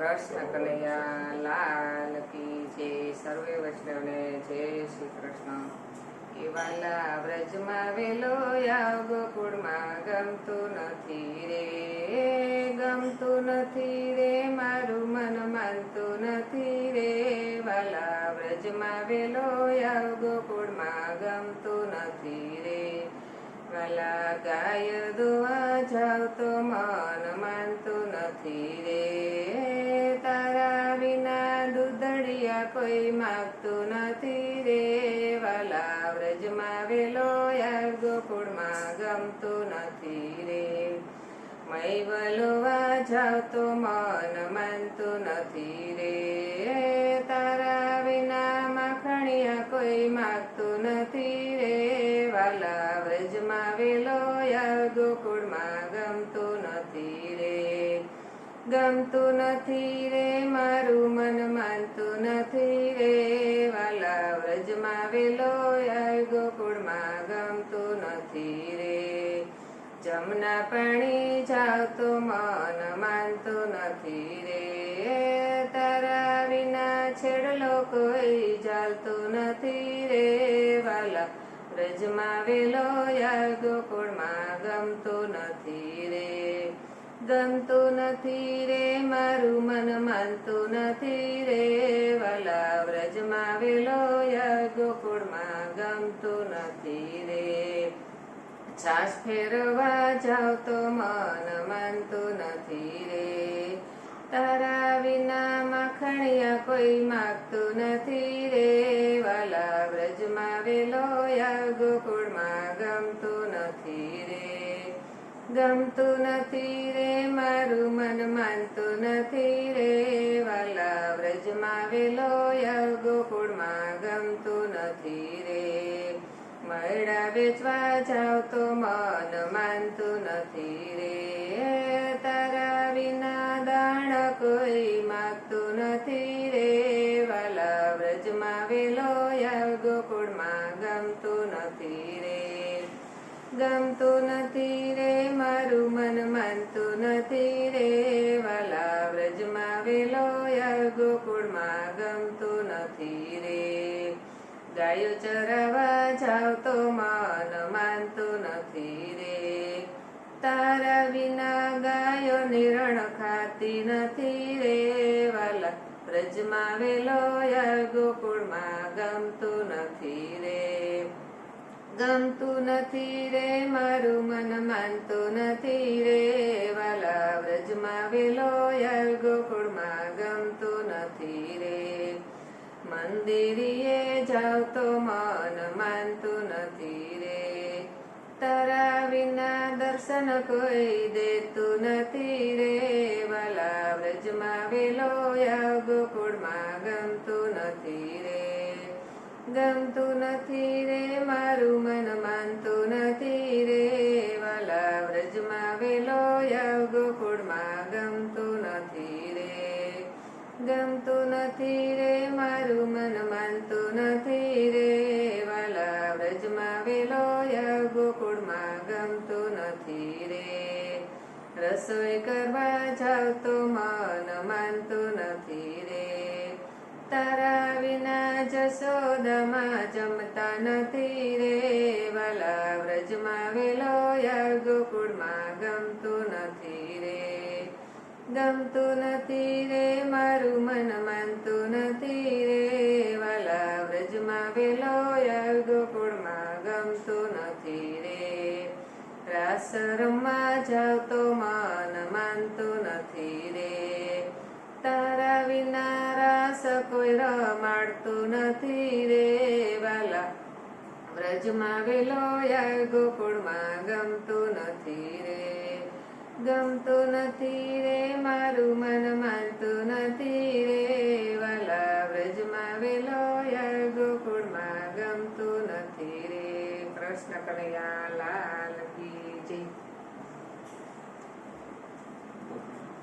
કૃષ્ણ કનૈયા લાલ કી જય સર્વે વૈષ્ણવને જય શ્રી કૃષ્ણ. એ વાલા વ્રજમાં વેલો આવ ગોકુળમાં ગમતું નથી રે. ગમતું નથી રે, મારું મન માનતું નથી રે. વાલા વ્રજમાં વેલો આવ ગોકુળમાં ગમતું નથી રે. વાલા ગાય દોવા જાવ તો મન માનતું નથી રે. દૂધડિયા કોઈ માગતું નથી રે. વાલા વ્રજમાં વેલો યાર ગોકુળમાં ગમતું નથી રે. મય વલોવા જાવ તો મન માનતું નથી રે. તારા વિના માખણિયા કોઈ માગતું નથી રે. વાલા વ્રજમાં વેલો યાર ગોકુળમાં ગમતું નથી રે. ગમતું નથી રે મારું મન નથી રે વાલા વ્રજમાં વેલો ગોકુળમાં ગમતું નથી રે. જમના પાણી જાવતો મન માનતું નથી રે. તારા વિના છેડલો કોઈ ચાલતું નથી રે. વાલા વ્રજમાં વેલો ગોકુળમાં ગમતું નથી ગમતું નથી રે, મારું મન માનતું નથી રે. વાલા વ્રજમાં વેલો ગોકુળમાં ગમતું નથી રે. છાસ ફેરવા જાવ તો મન માનતું નથી રે. તારા વિના માખણિયા કોઈ માગતું નથી રે. વાલા વ્રજમાં વેલો યા ગમતું નથી રે, મારું મન માનતું નથી રે. વાલા વ્રજમાં વેલો ગોકુળમાં ગમતું નથી રે. મરડા વેચવા જાવ તો મન માનતું નથી રે. તારા વિના દાણ કોઈ માગતું નથી રે. વાલા વ્રજમાં વેલો ગોકુળમાં ગમતું નથી રે. ગમતું નથી રે, મારું મન માનતું નથી રે. વાલા વ્રજમાં વેલો ગોકુળમાં ગમતું નથી રે. ગાયો ચરાવા જાવ તો મન માનતું નથી રે. તારા વિના ગાયો નિરણ ખાતી નથી રે. વાલા વ્રજમાં વેલો ગોકુળમાં ગમતું નથી ગમતું નથી રે, મારું મન માનતું નથી રે. વાલા વ્રજમાં વેલો યાર ગોકુળમાં ગમતું નથી રે. મંદિરીએ જાવ તો મન માનતું નથી રે. તારા વિના દર્શન કોઈ દેતું નથી રે. વાલા વ્રજમાં વેલો યાર ગોકુળમાં ગમતું નથી રે. ગમતું નથી રે, મારું મન માનતું નથી રે. વાલા વ્રજમાં વેલો ગોકુળમાં ગમતું નથી રે. ગમતું નથી રે, મારું મન માનતું નથી રે. વાલા વ્રજમાં વેલો ગોકુળમાં ગમતું નથી રે. રસોઈ કરવા જાવ તો મન માનતું નથી રે. તારા વિના જશોદામાં જમતા નથી રે. વાલા વ્રજમાં વેલો યા ગોકુળમાં ગમતું નથી રે. ગમતું નથી રે, મારું મન માનતું નથી રે. વાલા વ્રજમાં વેલો યા ગોકુળમાં ગમતું નથી રે. રાસ રમવા જાવ તો કોઈ રમાડતું નથી રે વાલા. વ્રજમાં વેલો યા ગોકુળમાં ગમતું નથી રે. ગમતું નથી રે, મારું મન માનતું નથી રે વાલા. વ્રજમાં વેલો યા ગોકુળમાં ગમતું નથી રે. કૃષ્ણ કનૈયા લાલ કી જય.